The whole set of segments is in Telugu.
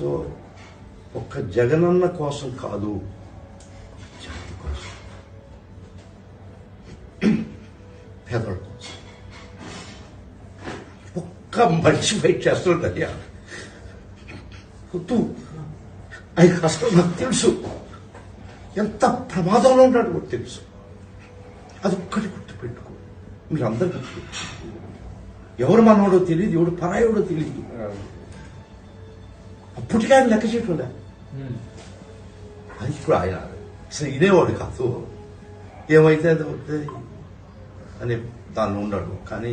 సో ఒక్క జగనన్న కోసం కాదు జాతి కోసం. పేదల కోసం. ఒక్క మనిషి ఫైట్ చేస్తుంటయ్యా వద్దు. ఆయన కష్టం నాకు తెలుసు. ఎంత ప్రమాదంలో ఉన్నాడు కూడా తెలుసు. అది ఒక్కటి గుర్తుపెట్టుకో. మీరు అందరు గుర్తుపెట్టుకో. ఎవరు మనవాడో తెలియదు ఎవడు పరాయోడో తెలియదు అప్పటికే ఆయన లెక్క చేయట్లే అది ఇప్పుడు ఆయన ఇదేవాడు కాదు. ఏమైతే అది అవుతుంది అని దానిలో ఉన్నాడు కానీ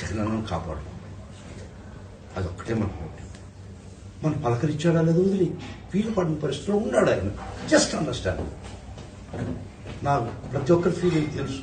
జగనన్ను కాపాడు. అదొక్కటే మన మనం పలకరించాడా లేదు వదిలి? వీలు పడిన పరిస్థితిలో ఉన్నాడు ఆయన. జస్ట్ అండర్స్టాండ్ నాకు ప్రతి ఒక్కరి ఫీలింగ్ తెలుసు.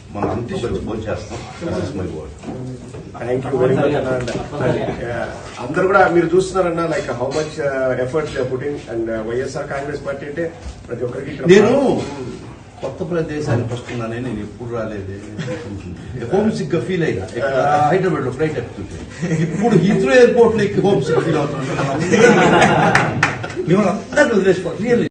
మనం అంతా కలిసి భోజనం చేస్తాం. థ్యాంక్ యూ వెరీ మచ్ అన్న అందరు కూడా మీరు చూస్తున్నారన్న like how much efforts putting and YSR Congress party అంటే ప్రతి ఒక్కరికి నేను కొత్త ప్రదేశానికి వస్తున్నానే నేను ఎప్పుడు రాలేదు. హోమ్ సిక్గా ఫీల్ అయ్యా హైదరాబాద్లో ఫ్లైట్ ఎక్కుతుంటే ఇప్పుడు హీత్రో ఎయిర్పోర్ట్లో హోమ్ సిక్ ఫీల్ అవుతున్నాను. మిమ్మల్ని అందరినీ వదిలేసుకోవాలి